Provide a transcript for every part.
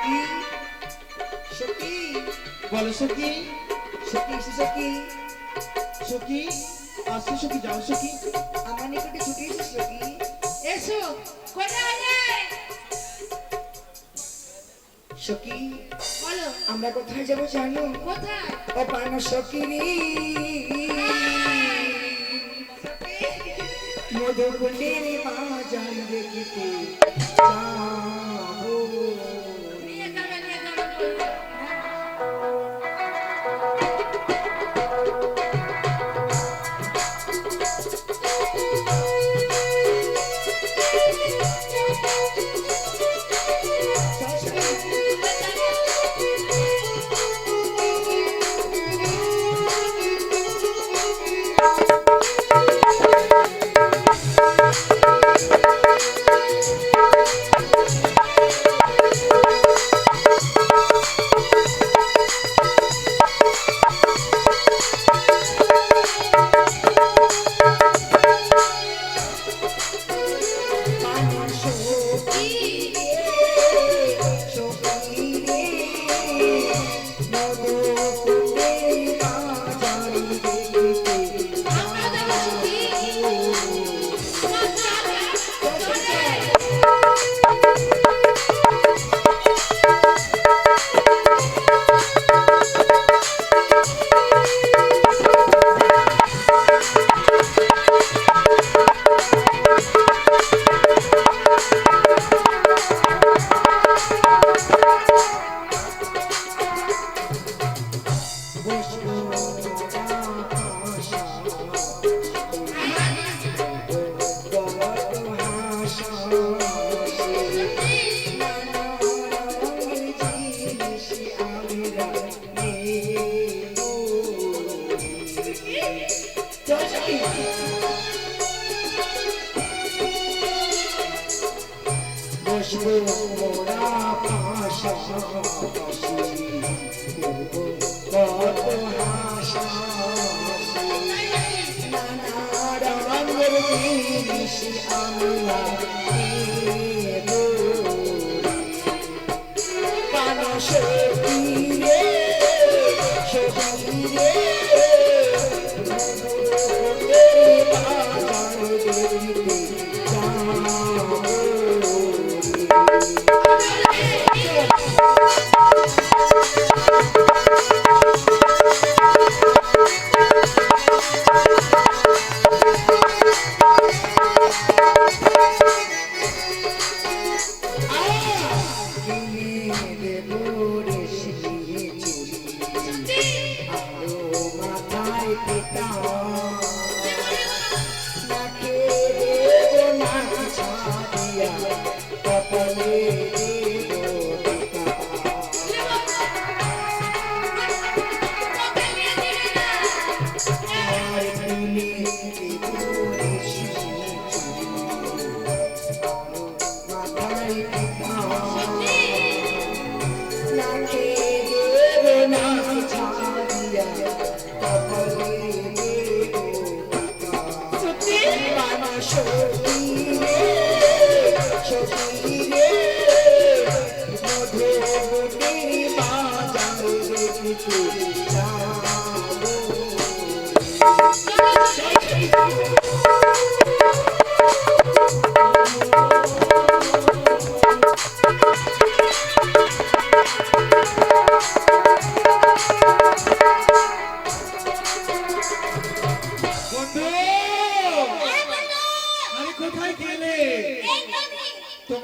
সখী সখী বলো সখী সখী এসে সখী সখী আসো সখী যাও সখী আমার নিকটে ছুটি এসে সখী এসো কোথায় সখী বলো আমরা কোথায় যাব জানো কোথায় অপান সখী রে মধুকুণ্ডের বাজার দেখিতে যাব নিয়ে যাবে নিয়ে জিনিস আমরা নেব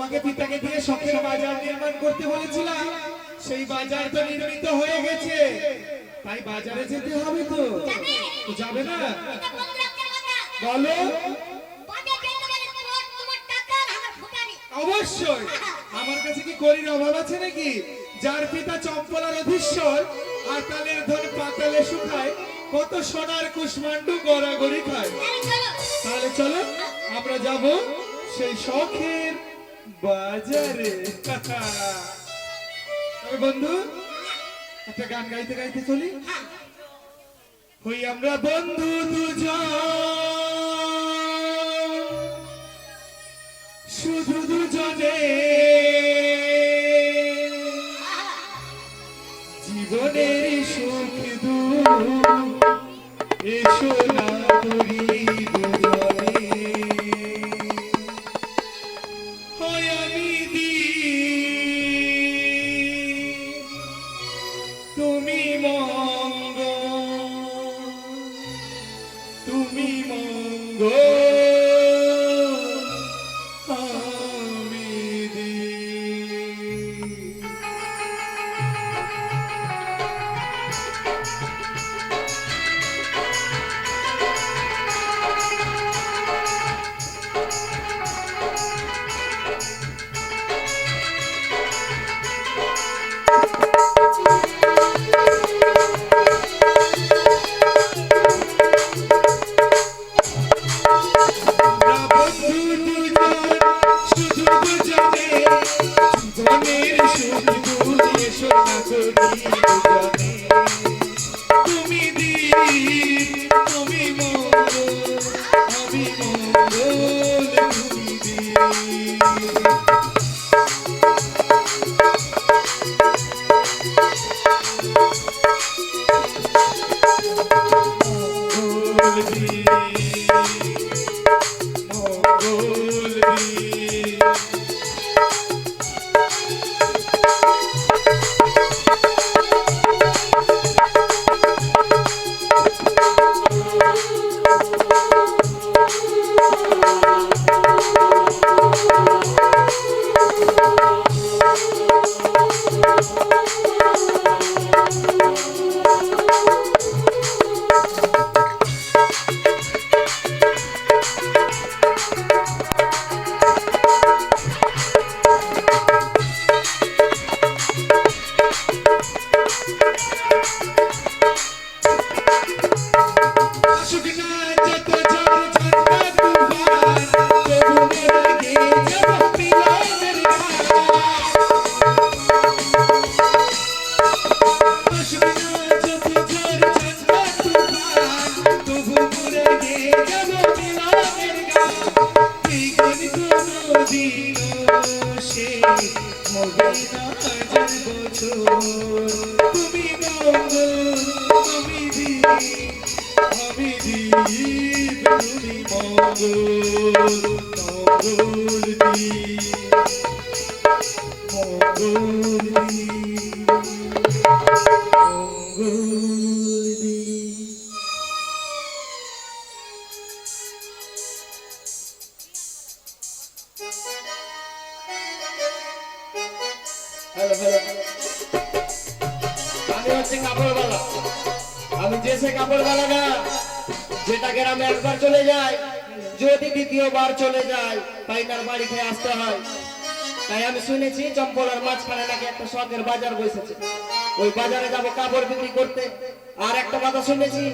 তোমাকে পিতাকে দিয়ে শখের বাজার নির্মাণ করতে বলেছিলাম। সেই বাজার তো নির্মিত হয়ে গেছে। তাই বাজারে যেতে হবে তো। তো যাবে না? বলো অবশ্যই। আমার কাছে কি করির অভাব আছে নাকি? যার পিতা চম্পলার অধীশ্বর আতালের ধন পাতালে শুকায় কত সোনার কুষ্মান্ডু গড়াগড়ি খায়। তাহলে চলো আমরা যাব সেই শখের বাজারে তবে বন্ধু একটা গান গাইতে গাইতে চলি। হই আমরা বন্ধু দুজন। শুধু দুজনে শেষ হবে না বছর। তুমি মঙ্গল, আমি দীপ, আমি দীপ, তুমি মঙ্গল, মঙ্গল দীপ, মঙ্গল দীপ, মঙ্গল হচ্ছে কাপড়ওয়ালা। আমি যে সে কাপড়ওয়ালা না, যেটা গ্রামে একবার চলে যায়, যদি দ্বিতীয়বার চলে যায়, তাই তার বাড়ি খেয়ে আসতে হয়। তাই আমি শুনেছি, চম্পলার মাঝখানে নাকি একটা শখের বাজার বসেছে। ওই বাজারে যাব কাপড় বিক্রি করতে। আর একটা কথা শুনেছি,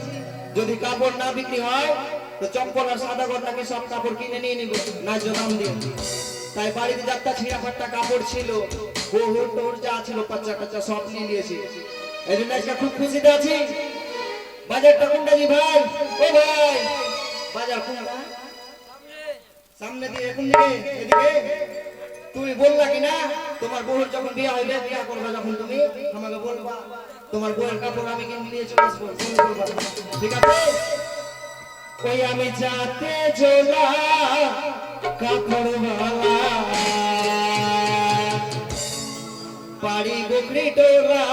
যদি কাপড় না বিক্রি হয়, তো চম্পলার সাদাগর নাকি সব কাপড় কিনে নিয়ে নিবে, ন্যায্য দাম দিয়ে। তাই বাড়িতে যাত্রা ছিঁড়া ফাট্টা কাপড় ছিল, বহু টোর যা ছিল কাচ্চা কাচ্চা সব নিয়ে নিয়েছি। এই জন্য আজকে খুব খুশিতে আছি। বাজারটা কোনটা জি ভাই, ও ভাই। বাজার কোনটা সামনে দিয়ে এখন দিকে, এদিকে। তুমি বললা কি না, তোমার বউর যখন বিয়ে হইবে বিয়ে করবে যখন তুমি, আমাকে বলবা। তোমার বউয়ের কাপড় আমি কিনে নিয়ে চলে আসব ঠিক আছে? ওই আমি যাতে জোলা কাপড় বাড়ি বকরি টোলা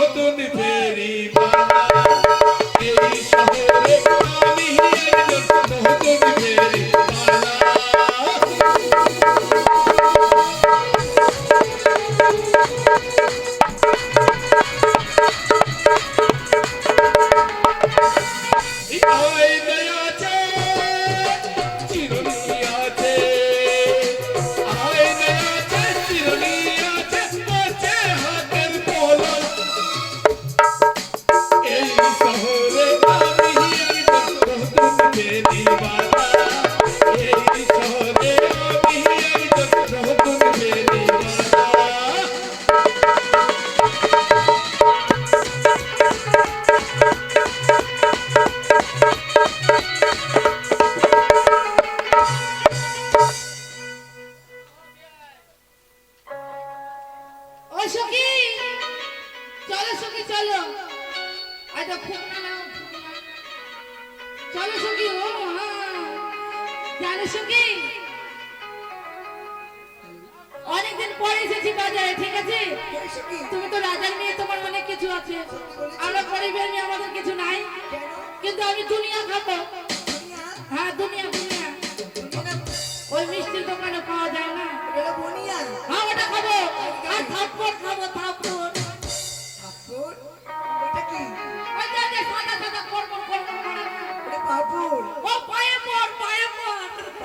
মতন ফেরিবা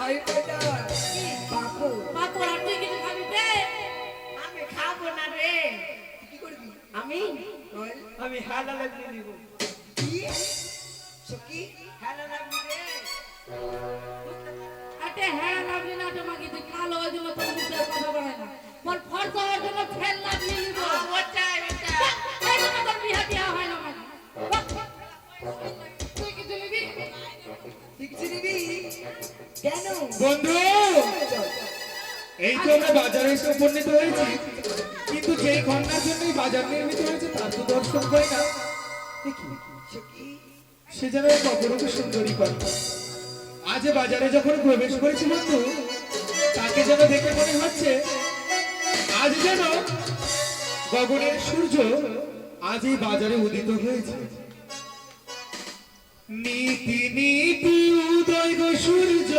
খাবি বেটা পাপড় পাপড় আর তুই কিছু খাবি বে আমি খাব না রে। কি করবি আমি আমি হালা লাগিয়ে দিব কি সকি হালা লাগিয়ে রে। আটে হ্যাঁ লাগলি না তোমাকে কালো ওই জন্য তোর কথা বলে না তোর ফর্সা ওর জন্য ফেল লাগলি বন্ধু, এই তো আমরা বাজারে এসে উপনীত হয়েছি। কিন্তু যেই ঘণ্টার জন্যই বাজার নির্মিত হয়েছে, তার তো দর্শন হয় না। দেখি সে যেন এক অপরূপ সুন্দরী কথা আজ বাজারে যখন প্রবেশ করেছি বন্ধু, তাকে যেন দেখে মনে হচ্ছে, আজ যেন গগনের সূর্য আজ এই বাজারে উদিত হয়েছে। নীতি নীতি উদয় গো সূর্য।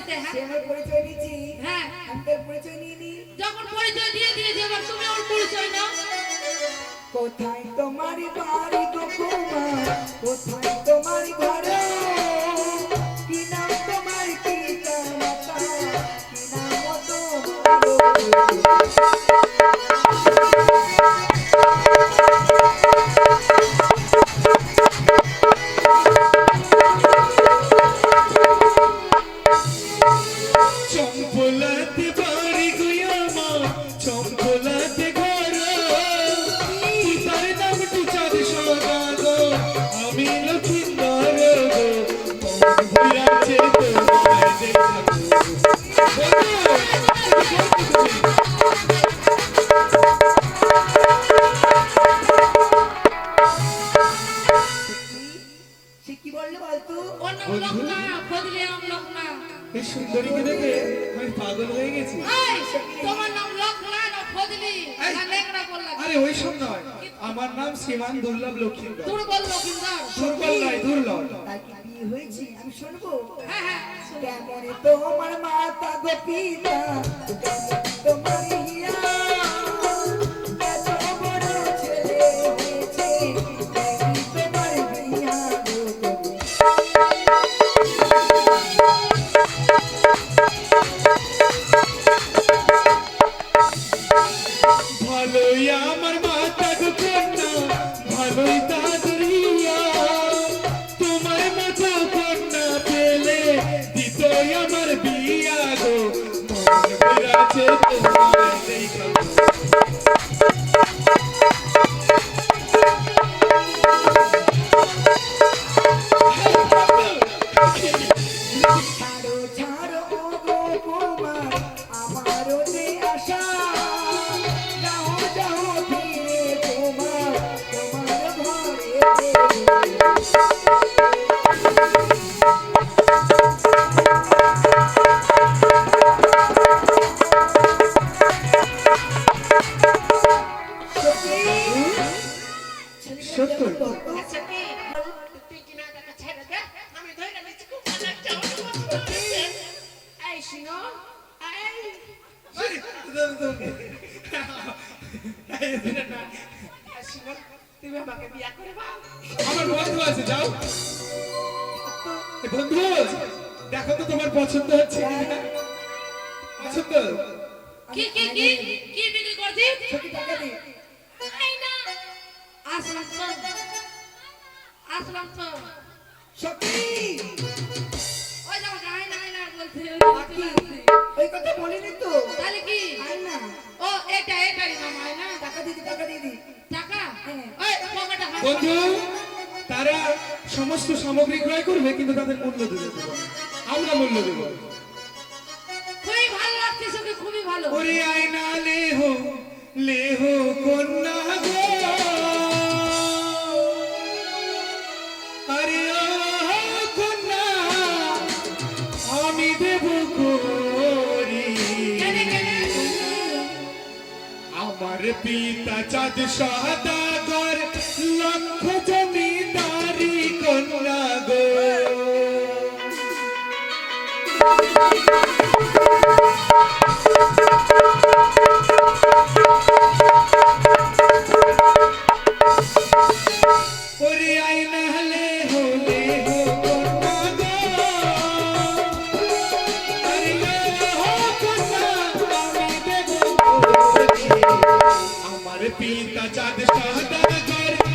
এসে হ্যাঁ? পরিচয় হ্যাঁ। আমি তোর পরিচয় নিয়ে নি যখন পরিচয় দিয়ে দিয়েছি এবার তুমি ওর পরিচয় নাও কোথায় তোমার বাড়ি গো কুমার কোথায় তোমার ঘরে? কি নাম তোমার কি নাম তোমার copinha. vida. এই তুমি আমাকে বিয়া করে আমার বন্ধু আছে যাও। বন্ধু দেখো তো তোমার পছন্দ হচ্ছে পছন্দ? কি কি কি কি বিক্রি করছিস সত্যি টাকা দে আসলাম আসলাম সত্যি? ওই যাও না না বলছে। ওই কথা বলিনি তো। তাহলে কি? টাকা দিদি টাকা দিদি টাকা? হ্যাঁ। বন্ধু তারা সমস্ত সামগ্রী ক্রয় করবে কিন্তু তাদের মূল্য দেবে। আমরা মূল্য দেবো। খুবই ভালো লাগছে খুবই ভালো। ওরে আয়না লেহ লেহ কন্যা পিতা চাঁদ সদাগর লক্ষ আমার পিতা চাঁদ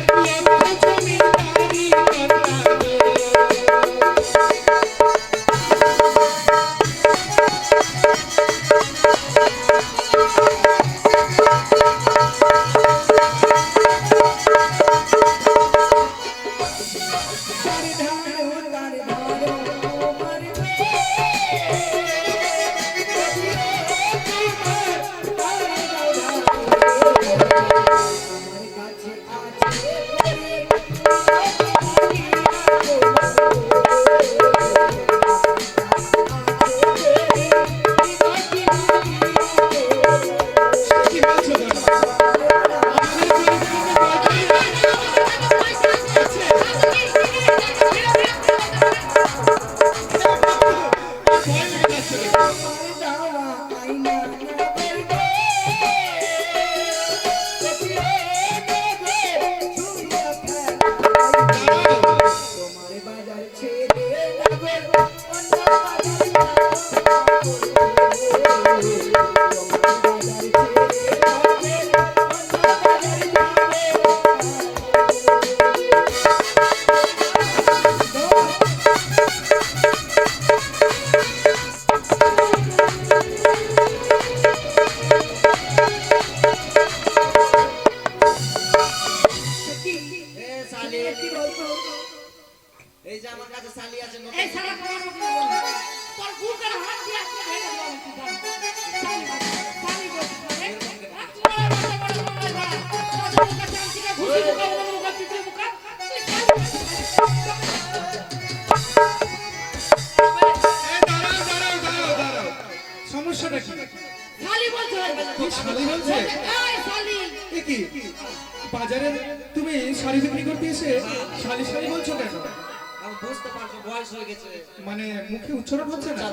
বুঝতে পারছ বয়স হয়ে গেছে। মানে মুখে উচ্চারণ হচ্ছে না।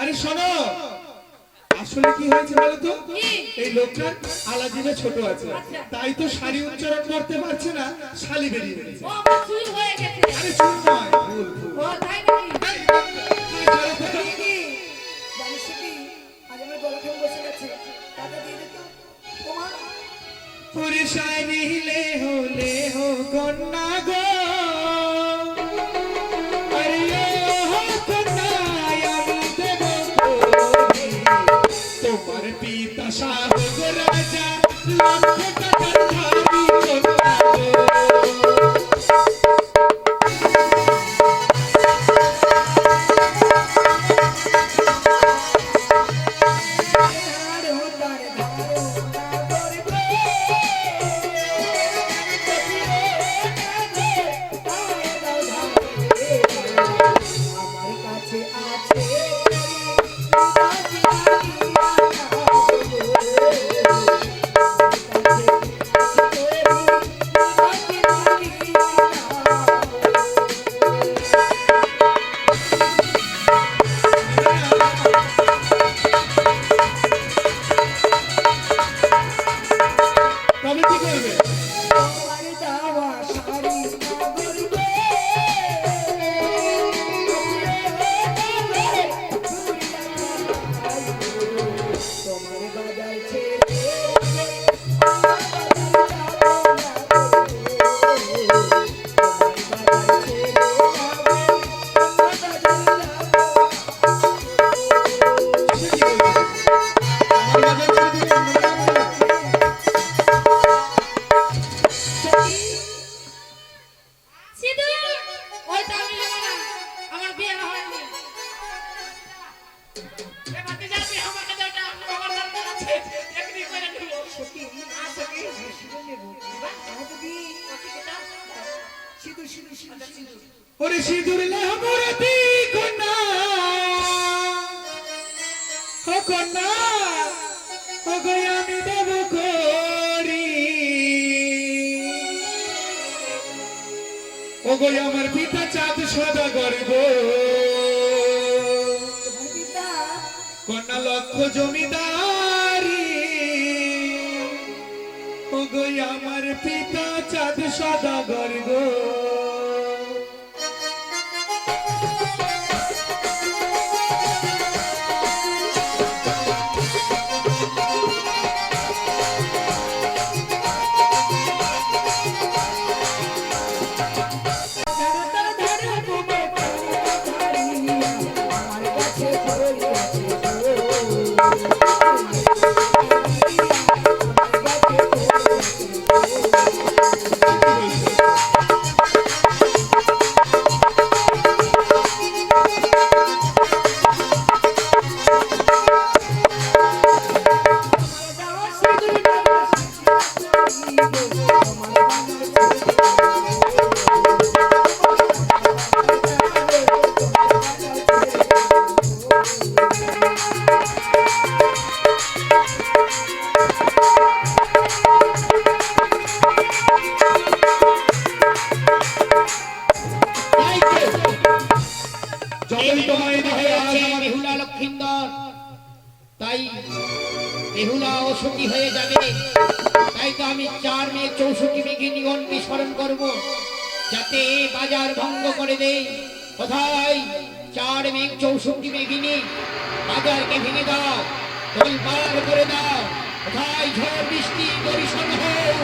আরে শোনো! আসলে কি হয়েছে বলো তো? কি? এই লোকটার আলাজিবে ছোট আছে। আচ্ছা। তাই তো শাড়ি উচ্চারণ করতে পারছে না শালি বেরিয়ে গেছে। চুল আরে নয়। ভুল ভুল ও তাই নাকি? এই, এই, পিতা রাজা লক্ষ ওরে সিঁদুর লাহমরতি কন্যা। ও কন্যা ও গো আমি দেব করি। আমার পিতা চাঁদ সদা গর্ব। লক্ষ জমিদারি ও গো আমার পিতা চাঁদ সদা গর্ব তাই বেহুলা অসুখী হয়ে যাবে। তাই তো আমি চার মেয়ে চৌষট্টি মেয়েকে নিগন্ডি বিস্মরণ করব, যাতে বাজার ভঙ্গ করে দেয় কোথায়? চার মেঘ চৌষট্টি মেঘিনী বাজারকে ভেঙে দাও দল পার করে দাও। কোথায়? ঝড় বৃষ্টি বরিশন হোক